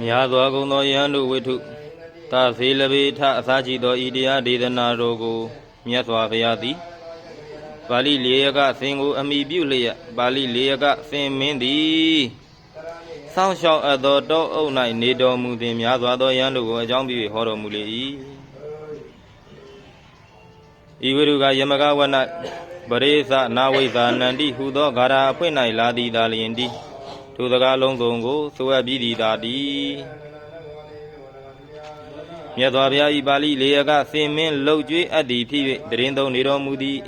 မြာစွာကုန်သောယဟန်တို့ဝိထုသာသေးလဘေထအစာကြည့်သောဤတရားဒေသနာတော်ကိုမြတ်စွာဘုရားသည်ပါဠိလေယကသင်ကိုအမိပြုလျက်ပါဠိလေယကသင်မင်းသည်စောင့်ရှောက်အပ်သောတောအုပ်၌နေတော်မူသည်များစွာသောယဟန်တို့ကိုအကြောင်းပြု၍ဟောတော်မူလေ၏ဤဝိရုကယမကဝနပရိသနာဝိဇာနန္တိဟူသောဂါရာအဖွင့်၌လာသည်သာလျင်တည်း ထိုစကားလုံးစုံကိုဆိုအပ်ပြီးသည်သာတည်းမြတ်စွာဘုရားဤပါဠိလေယကစင်မင်းလှုပ်ကြွေးအပ်သည်ဖြစ်၍တရင်သုံးနေတော်မူသည်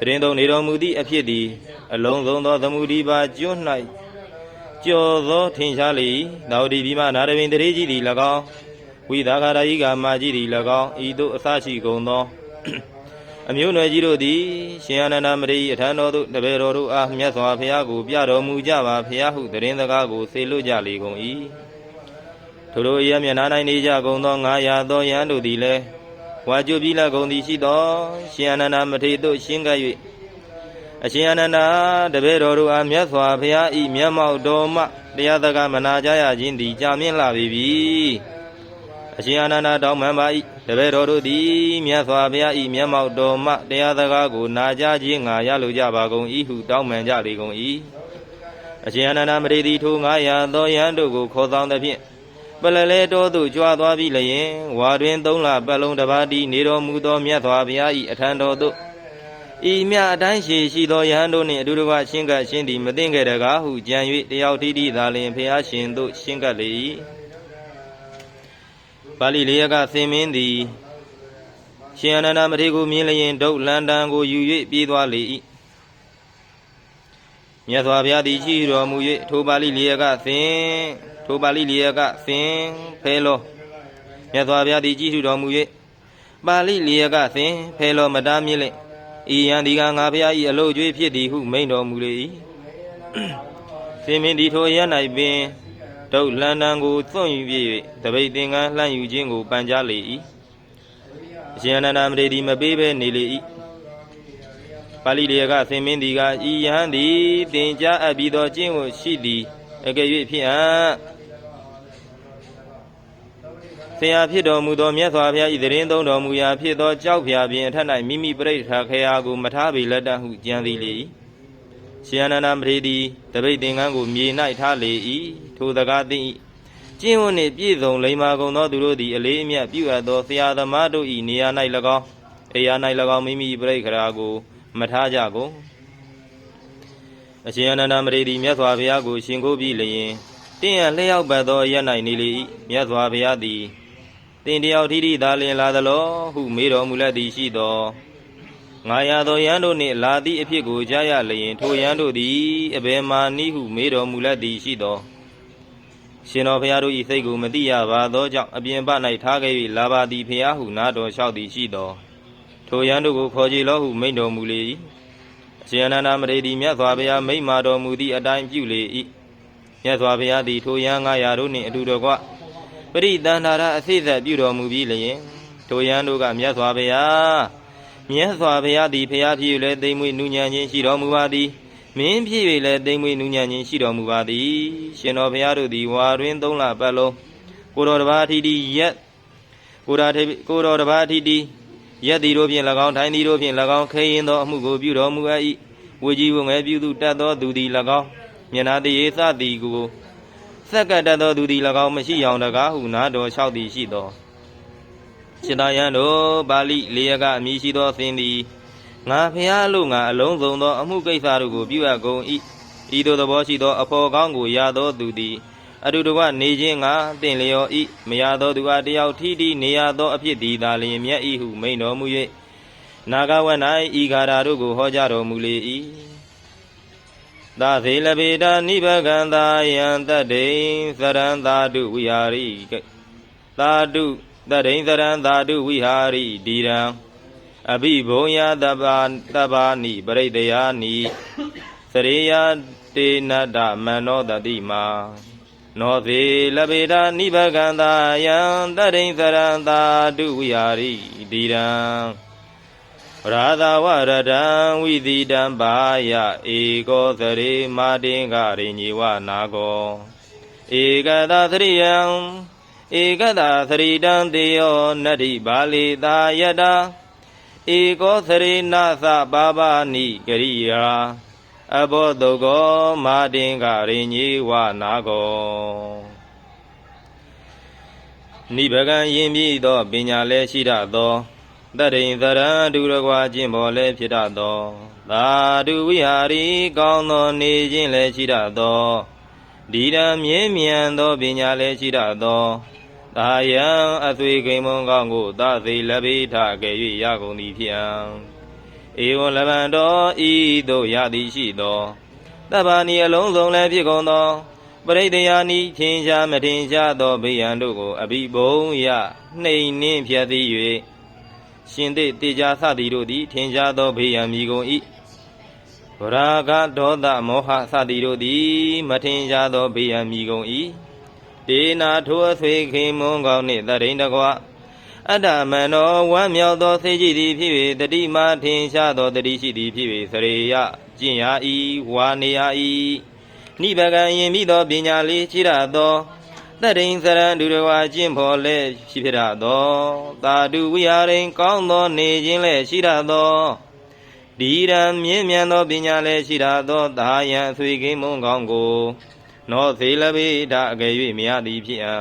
တရင်သုံးနေတော်မူသည့်အဖြစ်သည်အလုံးစုံသောသမုဒိပါကျွန်း၌ကျော်သောထင်ရှားလေ၏သာဝတိပြီးမှနာရဝင်တရေကြီးသည်၎င်းဝိသာခရာယိကာမာကြီးသည်၎င်းဤသို့အစရှိကုန်သော အမျိုးနွယ်ကြီးတို့သည်ရှင်အာနန္ဒမရိအထံတော်သို့တပည့်တော်တို့အားမြတ်စွာဘုရားကိုပြတော်မူကြပါဖျားဟုတရင်စကားကိုဆေလွတ်ကြလေကုန်၏ထိုတို့ရမျက်နာ၌နေကြကုန်သော900သောယဟန်တို့သည်လည်းဝါကြွပြီးလကုန်သည်ရှိသောရှင်အာနန္ဒမထေသို့ရှင်းကပ်၍အရှင်အာနန္ဒာတပည့်တော်တို့အားမြတ်စွာဘုရားဤမျက်မှောက်တော်မှတရားစကားမနာကြရခြင်းသည်ကြာမြင့်လာပြီပြီ အရှင်အာနန္ဒာတောင်းပန်ပါ၏တပည့်တော်တို့သည်မြတ်စွာဘုရားဤမျက်မှောက်တော်မှတရားစကားကိုနာကြခြင်းငါရလိုကြပါကုန်၏ဟုတောင်းပန်ကြလေကုန်၏အရှင်အာနန္ဒာမထေရသည်ထို900သောယဟန်တို့ကိုခေါ်ဆောင်သဖြင့်ပလလဲတော်သို့ကြွားသွားပြီလျင်ဝါတွင်သုံးလပတ်လုံးတစ်ပါးတည်းနေတော်မူသောမြတ်စွာဘုရားဤအထံတော်သို့ဤမြအတိုင်းရှိရှိသောယဟန်တို့နှင့်အတူတကွရှင်းကပ်ရှင်းသည်မသိငယ်တကားဟုကြံ၍တယောက်တိတိသာလျှင်ဖျားရှင်သို့ရှင်းကပ်လေ၏ ပါဠိလေးရကသင်မင်းသည်ရှင်အနန္ဒမထေရကိုမြင်လျင်ဒုတ်လန်တန်ကိုယူ၍ပြေးသွားလေ၏မြတ်စွာဘုရားသည်ကြည်တော်မူ၍ထိုပါဠိလေးရကသင်ထိုပါဠိလေးရကသင်ဖဲလောမြတ်စွာဘုရားသည်ကြည်တော်မူ၍ပါဠိလေးရကသင်ဖဲလောမတားမြင့်လင့်ဤယံဒီကငါဘုရား၏အလို့ကျွေးဖြစ်သည်ဟုမိန့်တော်မူလေ၏သင်မင်းဒီထိုရ၌ပင် ဒုတ်လန်တန်ကိုသွန့်ယူ၍တပိတ်သင်္ကန်းလှမ်းယူခြင်းကိုပန်ကြားလေ၏အရှင်အနန္ဒမထေရသည်မပေးဘဲနေလေ၏ပါဠိတေကသင်မင်းဒီကဤယဟန်သည်သင်ကြားအပ်ပြီးသောကျင့်ဝတ်ရှိသည်အကယ်၍ဖြစ်အပ်ဆရာဖြစ်တော်မူသောမြတ်စွာဘုရားဤတရင်သုံးတော်မူရာဖြစ်သောကြောက်ဖြာပြင်အထက်၌မိမိပြိဋ္ဌာခရာကိုမထားပေလက်တဟုကြံသည်လေ၏ ရှင်အနန္ဒမထေရသည်တပိတ်သင်္ကန်းကိုမြေ၌ထားလေ၏ထိုစကားသိ၏ကျင့်ဝတ်နှင့်ပြည့်စုံလိမ္မာကုန်သောသူတို့သည်အလေးအမြတ်ပြုအပ်သောဆရာသမားတို့၏နေရာ၌၎င်းအေရာ၌၎င်းမိမိပြိဋ္ဌာကို မထားကြကုန်အရှင်အနန္ဒမထေရသည်မြတ်စွာဘုရားကိုရှင်ကိုပြီးလျင်တင်းရလျှောက်ပတ်သောရက်၌နေလေ၏မြတ်စွာဘုရားသည်တင်တယောက်ထိထိသာလင်လာသလောဟုမေးတော်မူလက်သည်ရှိသော ငါရသောယန်းတို့နှင့်လာသည့်အဖြစ်ကိုကြားရလျင်ထိုယန်းတို့သည်အဘယ်မာနည်းဟုမေးတော်မူလက်သည်ရှိသောရှင်တော်ဘုရားတို့၏စိတ်ကိုမသိရပါသောကြောင့်အပြင်ပ၌ထားခဲ့၍လာပါသည်ဖျားဟုနာတော်လျှောက်သည်ရှိသောထိုယန်းတို့ကိုခေါ်ကြလောဟုမိန့်တော်မူလေ၏အရှင်အနန္ဒမရေသည်မြတ်စွာဘုရားမိန့်မာတော်မူသည့်အတိုင်းပြုလေ၏မြတ်စွာဘုရားသည်ထိုယန်း900တို့နှင့်အတူတကွပရိသန္တာရအစိတ်သက်ပြုတော်မူပြီးလျင်ထိုယန်းတို့ကမြတ်စွာဘုရား မြတ်စွာဘုရားသည်ဖျားဖြစ်၍လည်းသိမ့်မွေ့နူးညံ့ခြင်းရှိတော်မူပါသည်မင်းဖြစ်၍လည်းသိမ့်မွေ့နူးညံ့ခြင်းရှိတော်မူပါသည်ရှင်တော်ဘုရားတို့သည်ဝါတွင်သုံးလပတ်လုံးကိုတော်တစ်ပါးအထီးတီရက်ကိုတော်ကိုတော်တစ်ပါးအထီးတီရက်သည်တို့ဖြင့်၎င်းထိုင်သည်တို့ဖြင့်၎င်းခဲရင်သောအမှုကိုပြုတော်မူအပ်၏ဝေကြီးဝငယ်ပြုသူတတ်သောသူသည်၎င်းမျက်နာတရေသသည်ကိုစက္ကတတ်သောသူသည်၎င်းမရှိအောင်တကားဟုနာတော်လျှောက်သည်ရှိသော ရှင်သာယံတို့ပါဠိလေယကအမည်ရှိသောသင်သည်ငါဖျားလို့ငါအလုံးစုံသောအမှုကိစ္စတို့ကိုပြုအပ်ကုန်၏ဤသို့သဘောရှိသောအဖော်ကောင်းကိုရသောသူသည်အတူတကွနေခြင်းငါတင့်လျော်ဤမရသောသူကတယောက်ထီးထီးနေရသောအဖြစ်သည်သာလျင်မြတ်ဤဟုမိန်တော်မူ၍နာဂဝ၌ဤဂါရာတို့ကိုဟောကြားတော်မူလေ၏သာသေလဗေဒာနိဗ္ဗကံသာယံတတ္တိသရံသာတုဝိဟာရိသာတု တတ္တိသရံသာတုဝိဟာရိဒီရံအဘိဘုံယတဘာတဘာနိပရိတယာနိစရိယတေနတ္တမနောတတိမာနောသေလဗေဒာနိဗ္ဗကံသာယံတတ္တိသရံသာတုဝိဟာရိဒီရံရာသာဝရတံဝိသီတံဘာယဧကောသရေမာတင်္ဂရိညေဝနာကောဧကတာသရိယံ ဧကတာသရိတံတေယောနတ္တိဘာလေတာယတာဧကောသရိနသဘာဘာနိကရိယာအဘောတုကောမာတင်္ဂရိညေဝနာကောနိဗ္ဗကံယင်မြည်သောပညာလည်းရှိတတ်သောတတ္တိန်သရံဒုရကွာခြင်းပေါ်လည်းဖြစ်တတ်သောသာဓုဝိဟာရီကောင်းသောနေခြင်းလည်းရှိတတ်သောဒီရန်မြဲမြံသောပညာလည်းရှိတတ်သော သာယံအသွေကိမ္မွန်ကောင်းကိုသသိလဘိထကဲ၍ရကုန်သည်ဖြစ်ံဧဝံလဗံတော်ဤသို့ရသည်ရှိသောတဗ္ဗာနီအလုံးစုံလည်းဖြစ်ကုန်သောပရိဒေယာနိထင်ရှားမထင်ရှားသောဗိယံတို့ကိုအဘိဘုံယနှိမ်နှင်းဖြတ်သည်၍ရှင်သေတေကြသသည်တို့သည် ထင်ရှားသောဗိယံမိကုန်၏ဗရာဂဒေါသမောဟသသည်တို့သည် မထင်ရှားသောဗိယံမိကုန်၏ ဒေနာထိုအဆွေခင်မွန်ကောင်းနှင့်တရိန်တကွာအတ္တမနောဝမ်းမြောက်သောစေကြည်သည်ဖြစ်၍တတိမာထင်ရှားသောတတိရှိသည်ဖြစ်၍စရေယကျင့်ရာဤဝါနေရာဤနိဗ္ဗာန်ယင်မိသောပညာလေးရှိရသောတတ္တိန်စရံဒုရဝါကျင့်ဖို့လည်းရှိဖြစ်ရသောသာဓုဝိဟာရိန်ကောင်းသောနေခြင်းလည်းရှိရသောဒီရံမြင့်မြတ်သောပညာလည်းရှိရသောသာယံအဆွေကိမုံကောင်းကို နောသေလပိဒအကယ်၍မရသည်ဖြစ်အံ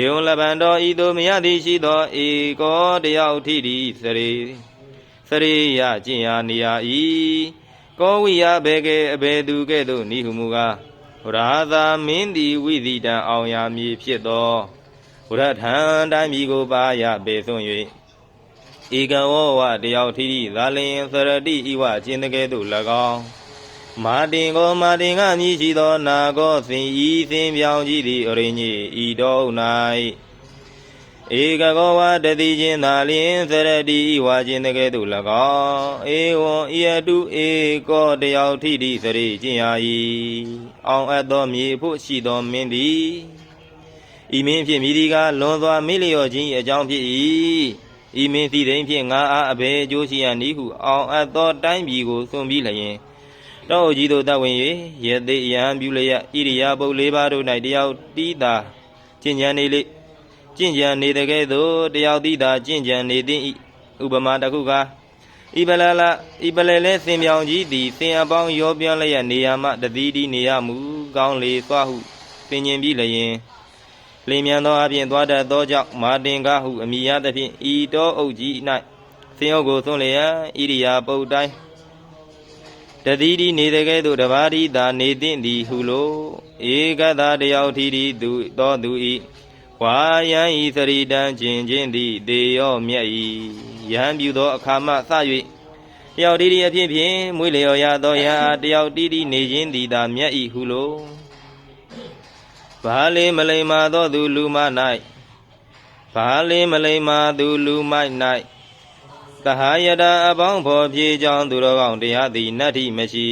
ဧဝံလဗံတော်ဤသို့မရသည်ရှိသောဧကောတယောက်ထိသည်စရေစရိယကျင့်ရာနေရာဤကောဝိယဘေကေအဘေသူကဲ့သို့နိဟုမူကားရာသာမင်းသည်ဝိသီတံအောင်ရာမည်ဖြစ်သောဝရထံတိုင်းပြည်ကိုပါရပေဆုံး၍ဧကံဝဝတယောက်ထိတိသာလင်သရတိဤဝအချင်းတကဲ့သို့၎င်း မာတင်ကိုမာတင်ကမြည်ရှိသောနာကောသင်ဤသင်ပြောင်းကြည့်သည့်အရိညိဤတော်၌ဧကကောဝတတိချင်းသာလျင်သရတိဤဝါချင်းတကဲ့သို့၎င်းဧဝံဤအတုဧကောတယောက်ထိတိစရိကျင့်ရာ၏အောင်အပ်သောမြေဖို့ရှိသောမင်းသည်ဤမင်းဖြစ်မိဒီကလွန်စွာမေ့လျော့ခြင်း၏အကြောင်းဖြစ်၏ဤမင်းသည့်တိုင်းဖြင့်ငါအားအဘယ်အကျိုးရှိရနည်းဟုအောင်အပ်သောတိုင်းပြည်ကိုစွန့်ပြီးလျင် တောကြီးတို့တတ်ဝင်၍ယေသိယံပြုလျက်ဣရိယာပုတ်၄ပါးတို့၌တယောက်တီးသာကျင့်ကြံနေလေကျင့်ကြံနေတကဲ့သို့တယောက်တိသာကျင့်ကြံနေသည်ဥပမာတစ်ခုကဣပလလဣပလေလဲစင်ပြောင်ကြီးသည်စင်အပေါင်းရောပြလျက်နေရာမှတတိတိနေရမူကောင်းလေသွားဟုသင်ញင်ပြီးလျင်လင်မြန်သောအပြင်သွားတတ်သောကြောင့်မာတင်ကားဟုအမိရသဖြင့်ဤတော်အုပ်ကြီး၌စင်အုပ်ကိုသွန်းလျက်ဣရိယာပုတ်တိုင်း တတိတိနေတကဲ့သို့တပါးတိသာနေသင့်သည်ဟုလိုဧကတာတယောက်ထီတီသူသောသူဤဝါယံဤသရိတံကျင်ခြင်းသည်တေရောမြတ်ဤယဟန်ပြုသောအခါမှစ၍တယောက်တီတီအဖြစ်ဖြင့်မွေးလျော်ရသောယဟန်အားတယောက်တီတီနေခြင်းသည်သာမြတ်ဤဟုလိုဘာလေမလိမ္မာသောသူလူမ၌ဘာလေမလိမ္မာသူလူမိုက်၌ သဟာယတာအပေါင်းဖော်ပြေကြောင်းသူတော်ကောင်းတရားသည်နတ္ထိမရှိ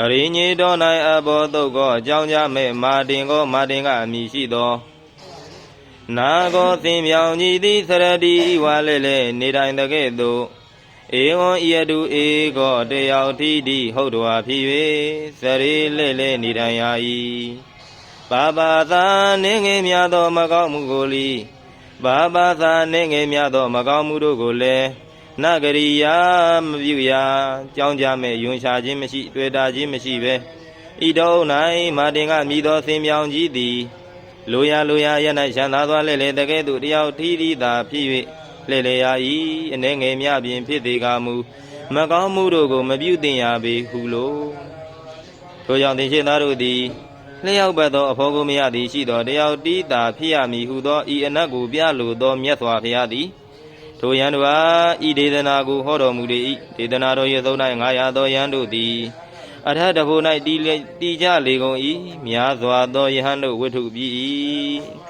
အရိညေတော်၌အဘောတုတ်ကောအကြောင်းကြမဲ့မာတင်ကောမာတင်ကအမိရှိသောနာကောသင်ပြောင်ကြည်သည်သရတိဤဝါလဲလဲနေတိုင်းတကဲ့သို့ဧဝံဤတုဧကောတယောက်တိတိဟုတ်တော်ဖြစ်၍စရိလဲလဲနေတိုင်းရာ၏ ဘာဘာသာနေငယ်များသောမကောင်းမှုကိုလီဘာဘာသာနေငယ်များသောမကောင်းမှုတို့ကိုလည်းနဂရိယာမပြုရာကြောင်းကြမဲ့ယွန်ရှာခြင်းမရှိ တွေ့တာခြင်းမရှိပဲဤတော်၌မာတင်ကမြည်သောဆင်မြောင်ကြီးသည်လိုရာလိုရာရ၌ရှမ်းသာသွားလဲလေတကဲ့သို့တယောက်ထီးထီးသာဖြစ်၍လဲလေရာဤအနေငယ်မြပြင်ဖြစ်သေးကမူမကောင်းမှုတို့ကိုမပြုသင်ရပေဟုလိုထိုကြောင့်သင်ရှိသားတို့သည် လျှောက်ပတ်သောအဖို့ကိုမရသည်ရှိသောတယောက်တီးသာဖြစ်ရမည်ဟုသောဤအနတ်ကိုပြလိုသောမြတ်စွာဘုရားသည်ထိုယံတို့အားဤဒေသနာကိုဟောတော်မူလေ၏ဒေသနာတော်ရဲ့သုံး၌ငါရသောယံတို့သည်အထတဘုံ၌တီးတီးကြလေကုန်၏များစွာသောယဟန်တို့ဝိထုပြီး၏